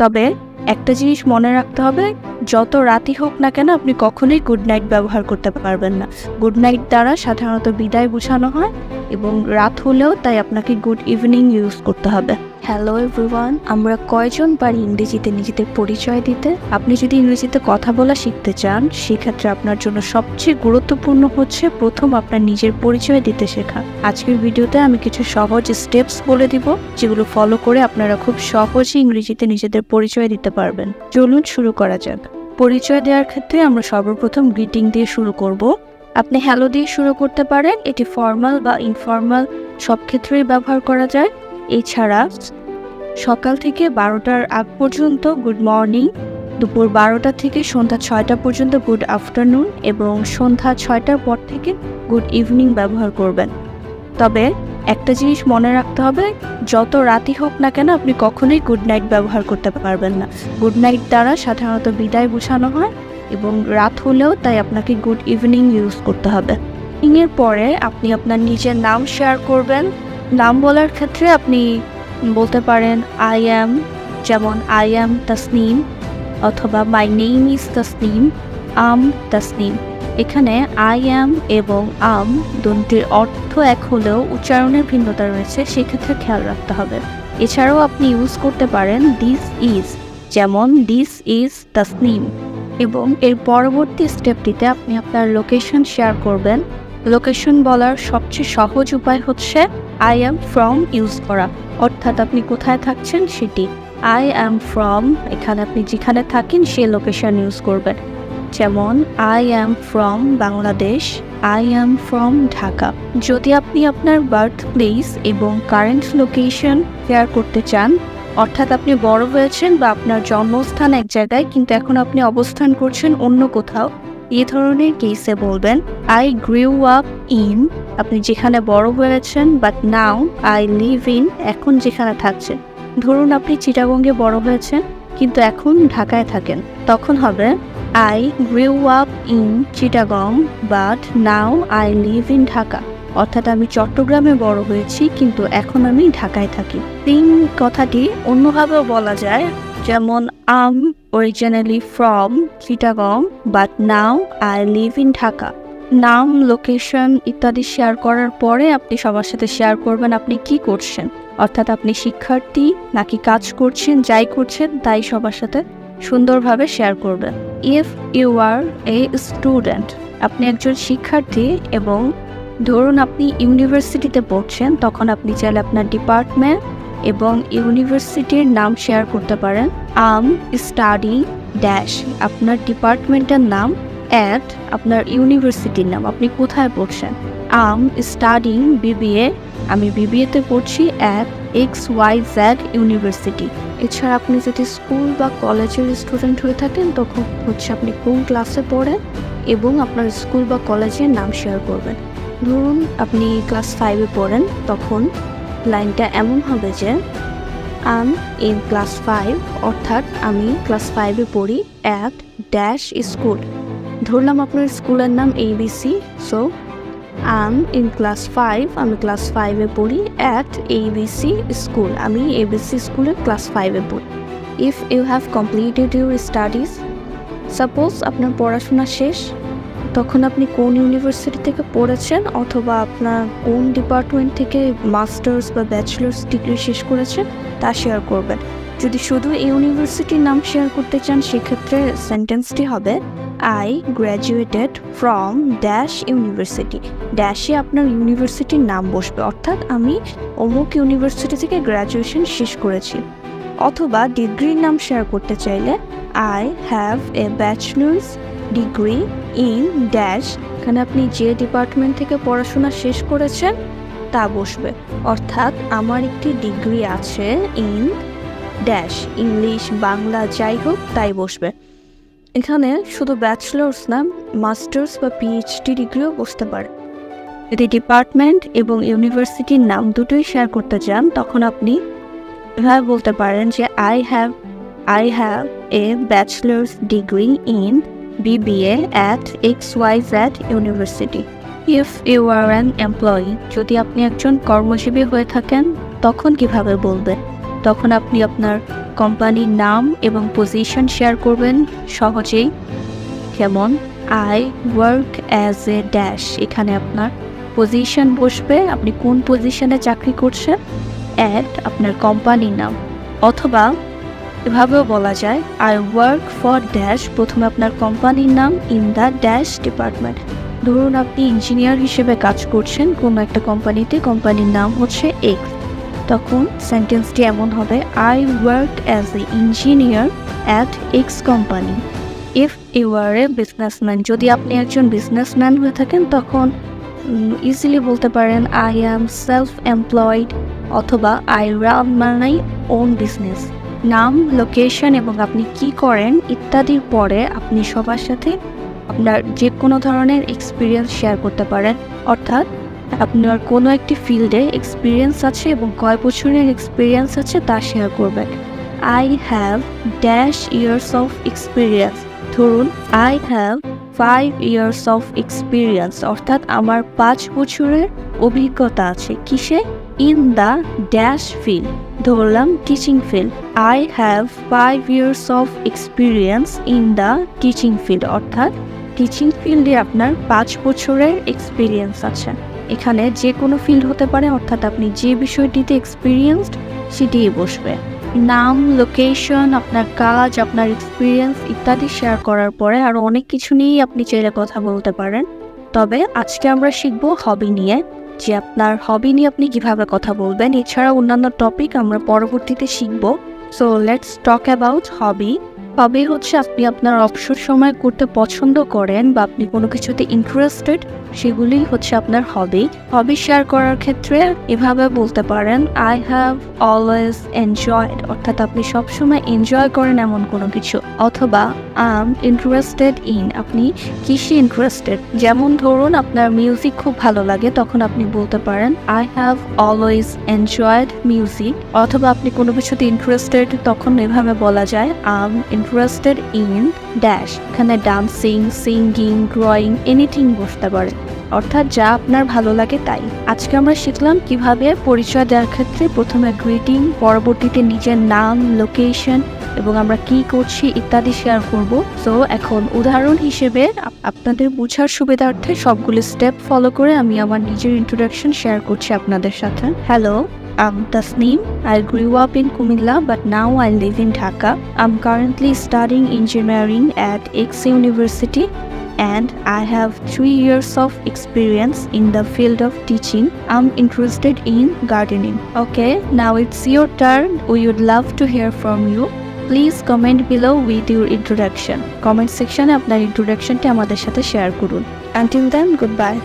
তবে একটা জিনিস মনে রাখতে হবে, যত রাতই হোক না কেন আপনি কখনোই গুড নাইট ব্যবহার করতে পারবেন না। গুড নাইট দ্বারা সাধারণত বিদায় বোঝানো হয় এবং রাত হলেও তাই আপনাকে গুড ইভিনিং ইউজ করতে হবে। হ্যালো এভরিওয়ান আমরা কয়জন পারি ইংরেজিতে নিজেদের পরিচয় দিতে? আপনি যদি ইংরেজিতে কথা বলা শিখতে চান, সেক্ষেত্রে আপনার জন্য সবচেয়ে গুরুত্বপূর্ণ হচ্ছে প্রথম আপনার নিজের পরিচয় দিতে শেখা। আজকের ভিডিওতে আমি কিছু সহজ স্টেপস বলে দিব, যেগুলো ফলো করে আপনারা খুব সহজে ইংরেজিতে নিজেদের পরিচয় দিতে পারবেন। চলুন শুরু করা যাক। পরিচয় দেওয়ার ক্ষেত্রে আমরা সর্বপ্রথম গ্রিটিং দিয়ে শুরু করব। আপনি হ্যালো দিয়ে শুরু করতে পারেন, এটি ফর্মাল বা ইনফর্মাল সব ক্ষেত্রেই ব্যবহার করা যায়। এছাড়া সকাল থেকে বারোটার আগ পর্যন্ত গুড মর্নিং, দুপুর বারোটা থেকে সন্ধ্যা ছয়টা পর্যন্ত গুড আফটারনুন এবং সন্ধ্যা ছয়টার পর থেকে গুড ইভিনিং ব্যবহার করবেন। তবে একটা জিনিস মনে রাখতে হবে, যত রাতই হোক না কেন আপনি কখনোই গুড নাইট ব্যবহার করতে পারবেন না। গুড নাইট দ্বারা সাধারণত বিদায় বোঝানো হয় এবং রাত হলেও তাই আপনাকে গুড ইভিনিং ইউজ করতে হবে। এর পরে আপনি আপনার নিজের নাম শেয়ার করবেন নাম বলার ক্ষেত্রে আপনি বলতে পারেন আই অ্যাম যেমন আই অ্যাম তাসনিম অথবা my name is Tasnim I'm Tasnim এখানে আই অ্যাম এবং আম দুটির অর্থ এক হলেও উচ্চারণের ভিন্নতা রয়েছে, সেক্ষেত্রে খেয়াল রাখতে হবে। এছাড়াও আপনি ইউজ করতে পারেন দিস ইজ যেমন দিস ইজ তাসনিম এবং এর পরবর্তী স্টেপটিতে আপনি আপনার লোকেশন শেয়ার করবেন। লোকেশন বলার সবচেয়ে সহজ উপায় হচ্ছে আই অ্যাম ফ্রম ইউজ করা অর্থাৎ আপনি কোথায় থাকছেন সেটি। আই অ্যাম ফ্রম এখানে আপনি যেখানে থাকেন সে লোকেশন ইউজ করবেন। যেমন I am from Bangladesh I am from Dhaka যদি আপনি আপনার বার্থ প্লেস এবং কারেন্ট লোকেশন শেয়ার করতে চান, অর্থাৎ আপনি বড় হয়েছেন বা আপনার জন্মস্থান এক জায়গায়, কিন্তু এখন আপনি অবস্থান করছেন অন্য কোথাও এই ধরনের কেসে বলবেন আই গ্রিউ আপ ইন আপনি যেখানে বড় হয়েছেন but now I live in এখন যেখানে থাকছেন। ধরুন আপনি চিটাগঙ্গে বড় হয়েছেন, কিন্তু এখন ঢাকায় থাকেন। তখন হবে I grew up in Chittagong but now I live in Dhaka অর্থাৎ আমি চট্টগ্রামে বড় হয়েছি, কিন্তু এখন আমি ঢাকায় থাকি। তিন কথাটি অন্যভাবেও বলা যায় যেমন I'm originally from Chittagong but now I live in Dhaka নাম লোকেশন ইত্যাদি শেয়ার করার পরে আপনি সবার সাথে শেয়ার করবেন আপনি কি করছেন। অর্থাৎ আপনি শিক্ষার্থী নাকি কাজ করছেন, যাই করছেন, তাই সবার সাথে সুন্দরভাবে শেয়ার করবেন। If you are a student আপনি একজন শিক্ষার্থী এবং ধরুন আপনি ইউনিভার্সিটিতে পড়ছেন, তখন আপনি চাইলে আপনার ডিপার্টমেন্ট এবং ইউনিভার্সিটির নাম শেয়ার করতে পারেন আম স্টাডি ড্যাশ। আপনার ডিপার্টমেন্টের নাম অ্যাট আপনার ইউনিভার্সিটির নাম। আপনি কোথায় পড়ছেন? I'm studying BBA. আমি বিবিএতে পড়ছি at X Y Z university. এছাড়া আপনি যদি স্কুল বা কলেজের স্টুডেন্ট হয়ে থাকেন, তখন হচ্ছে আপনি কোন ক্লাসে পড়েন এবং আপনার স্কুল বা কলেজের নাম শেয়ার করবেন। ধরুন আপনি ক্লাস ফাইভে পড়েন, তখন লাইনটা এমন হবে যে, আম ইন ক্লাস ফাইভ অর্থাৎ আমি ক্লাস ফাইভে পড়ি অ্যাট ড্যাশ স্কুল। ধরলাম আপনার স্কুলের নাম ABC so I'm in class five আমি ক্লাস ফাইভে পড়ি অ্যাট এবিসি স্কুল। আমি এবিসি স্কুলে ক্লাস ফাইভে পড়ি। If you have completed your studies suppose আপনার পড়াশোনা শেষ তখন আপনি কোন ইউনিভার্সিটি থেকে পড়েছেন অথবা আপনার কোন ডিপার্টমেন্ট থেকে মাস্টার্স বা ব্যাচেলার্স ডিগ্রি শেষ করেছেন তা শেয়ার করবেন। যদি শুধু ইউনিভার্সিটির নাম শেয়ার করতে চান, সেক্ষেত্রে সেন্টেন্সটি হবে I graduated from dash university ড্যাশে আপনার ইউনিভার্সিটির নাম বসবে, অর্থাৎ আমি অমুক ইউনিভার্সিটি থেকে গ্র্যাজুয়েশন শেষ করেছি। অথবা ডিগ্রির নাম শেয়ার করতে চাইলে I have a bachelor's degree in dash এখানে আপনি যে ডিপার্টমেন্ট থেকে পড়াশোনা শেষ করেছেন, তা বসবে। অর্থাৎ আমার একটি ডিগ্রি আছে ইন ড্যাশ ইংলিশ বাংলা, যাই হোক, তাই বসবে। এখানে শুধু ব্যাচেলার্স না মাস্টার্স বা পিএইচডি ডিগ্রিও বসতে পারে। যদি ডিপার্টমেন্ট এবং ইউনিভার্সিটির নাম দুটোই শেয়ার করতে চান, তখন আপনি এভাবে বলতে পারেন যে I have I have a bachelor's degree in X Y Z university if you are an employee যদি আপনি একজন কর্মজীবী হয়ে থাকেন, তখন কীভাবে বলবেন? তখন আপনি আপনার কোম্পানির নাম এবং পজিশন শেয়ার করবেন সহজেই। যেমন I work as a dash এখানে আপনার পজিশন বসবে, আপনি কোন পজিশনে চাকরি করছেন? অ্যাট আপনার কোম্পানির নাম। অথবা এভাবেও বলা যায় আই ওয়ার্ক ফর ড্যাশ প্রথমে আপনার কোম্পানির নাম ইন দ্য ড্যাশ ডিপার্টমেন্ট ধরুন আপনি ইঞ্জিনিয়ার হিসেবে কাজ করছেন কোনো একটা কোম্পানিতে, কোম্পানির নাম হচ্ছে এক্স তখন সেন্টেন্সটি এমন হবে I work as a engineer at X company if you are a businessman যদি আপনি একজন বিজনেসম্যান হয়ে থাকেন, তখন ইজিলি বলতে পারেন আই অ্যাম সেলফ এমপ্লয়েড অথবা I run my own business নাম লোকেশন এবং আপনি কি করেন ইত্যাদির পরে আপনি সবার সাথে আপনার যে কোনো ধরনের এক্সপিরিয়েন্স শেয়ার করতে পারেন। অর্থাৎ আপনার কোনো একটি ফিল্ডে এক্সপিরিয়েন্স আছে এবং কয় বছরের এক্সপিরিয়েন্স আছে তা শেয়ার করবেন। I have dash years of experience ধরুন I have five years of experience অর্থাৎ আমার পাঁচ বছরের অভিজ্ঞতা আছে কিসে? ইন দ্য ড্যাশ ফিল্ড ধরলাম teaching field I have five years of experience in the teaching field অর্থাৎ টিচিং ফিল্ডে আপনার পাঁচ বছরের এক্সপিরিয়েন্স আছে। এখানে যে কোনো ফিল্ড হতে পারে, অর্থাৎ আপনি যে বিষয়টিতে এক্সপিরিয়েন্সড সেটিই বসবে। নাম লোকেশন আপনার কাজ, আপনার এক্সপিরিয়েন্স ইত্যাদি শেয়ার করার পরে আরও অনেক কিছু নিয়েই আপনি চাইলে কথা বলতে পারেন। তবে আজকে আমরা শিখব হবি নিয়ে। যে আপনার হবি নিয়ে আপনি কীভাবে কথা বলবেন এছাড়া অন্যান্য টপিক আমরা পরবর্তীতে শিখব। So let's talk about hobby hobby হচ্ছে আপনি আপনার অবসর সময় করতে পছন্দ করেন বা আপনি কোনো কিছুতে ইন্টারেস্টেড সেগুলি হচ্ছে আপনার হবি হবি শেয়ার করার ক্ষেত্রে এভাবে বলতে পারেন আই হ্যাভ অলওয়েজ এনজয়েড অর্থাৎ আপনি সবসময় এনজয় করেন এমন কোনো কিছু। অথবা আম ইন্টারেস্টেড ইন আপনি কিসে ইন্টারেস্টেড যেমন ধরুন, আপনার মিউজিক খুব ভালো লাগে, তখন আপনি বলতে পারেন I have always enjoyed music অথবা আপনি কোনো কিছুতে ইন্টারেস্টেড তখন এভাবে বলা যায় আম ইন্টারেস্টেড ইন ড্যাশ এখানে ডান্সিং সিঙ্গিং ড্রয়িং এনিথিং বসতে পারে। অর্থাৎ যা আপনার ভালো লাগে তাই। আজকে আমরা শিখলাম কীভাবে পরিচয় দেওয়ার ক্ষেত্রে প্রথমে গ্রিটিং পরবর্তীতে নিজের নাম লোকেশন এবং আমরা কি করছি ইত্যাদি শেয়ার করব সো এখন উদাহরণ হিসেবে আপনাদের বোঝার সুবিধার্থে সবগুলো স্টেপ ফলো করে আমি আমার নিজের ইন্ট্রোডাকশন শেয়ার করছি আপনাদের সাথে hello I'm Tasneem. I grew up in Kumilla, but now I live in Dhaka. I'm currently studying engineering at X University and I have three years of experience in the field of teaching. I'm interested in gardening. Okay, now it's your turn. We would love to hear from you. Please comment below with your introduction comment সেকশনে আপনার ইন্ট্রোডাকশনটি আমাদের সাথে share করুন. Until দেন good bye